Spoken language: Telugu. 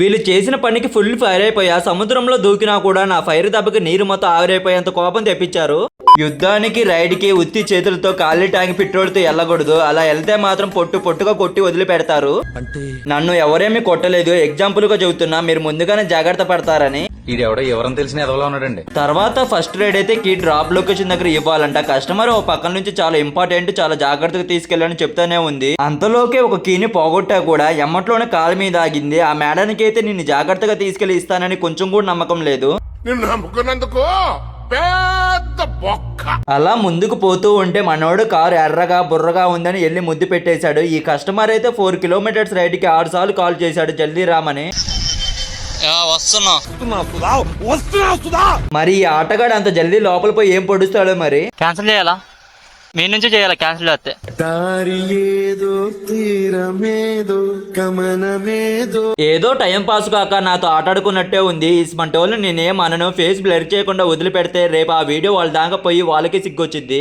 వీళ్ళు చేసిన పనికి ఫుల్ ఫైర్ అయిపోయా సముద్రంలో దూకినా కూడా నా ఫైర్ దెబ్బకి నీరు మొత్తం ఆవిరైపోయేంత కోపం తెప్పించారు. యుద్ధానికి రైడ్కి ఉత్తి చేతులతో ఖాళీ ట్యాంక్ పెట్రోల్తో వెళ్ళకూడదు అలా వెళ్తే మాత్రం పొట్టు పొట్టుగా కొట్టి వదిలిపెడతారు. నన్ను ఎవరేమీ కొట్టలేదు. ఎగ్జాంపుల్గా చెబుతున్నా మీరు ముందుగానే జాగ్రత్త పడతారని. ఈడెవడో ఎవరని తెలిసిన ఎదవలా ఉన్నాడండి. తర్వాత ఫస్ట్ రైడ్ అయితే కీ డ్రాప్ లొకేషన్ దగ్గర ఇవ్వాలంట. కస్టమర్ ఓ పక్కన నుంచి చాలా ఇంపార్టెంట్ చాలా జాగ్రత్తగా తీసుకెళ్ళని చెప్తానే ఉంది. అంతలోకే ఒక కీని పోగొట్టా కూడా ఎమ్మట్లోనే కాలు మీద ఆగింది. ఆ మేడానికి అయితే నిన్ను జాగ్రత్తగా తీసుకెళ్ళి ఇస్తానని కొంచెం కూడా నమ్మకం లేదు. నిన్ను నమ్ముకున్నందుకు పెద్ద బొక్క. అలా ముందుకు పోతూ ఉంటే మనోడు కారు ఎర్రగా బుర్రగా ఉందని వెళ్ళి ముద్దు పెట్టేశాడు. ఈ కస్టమర్ అయితే ఫోర్ కిలోమీటర్స్ రైడ్కి ఆరు సార్లు కాల్ చేశాడు జల్దీ రామని. మరి ఈ ఆటగాడు అంత జల్దీ లోపల పోయి ఏం పొడుస్తాడో మరి? క్యాన్సిల్ చేయాలా? మీ నుంచి చేయాలా క్యాన్సిల్ చేస్తే? దారి ఏదో తీరమేదో గమనమేదో. ఏదో టైం పాస్ కాక నాతో ఆటాడుకున్నట్టే ఉంది. ఇసుమంటి వాళ్ళు నేనేం అనను. ఫేస్ బ్లర్ చేయకుండా వదిలిపెడితే రేపు ఆ వీడియో వాళ్ళ దాకా పోయి వాళ్ళకి సిగ్గొచ్చింది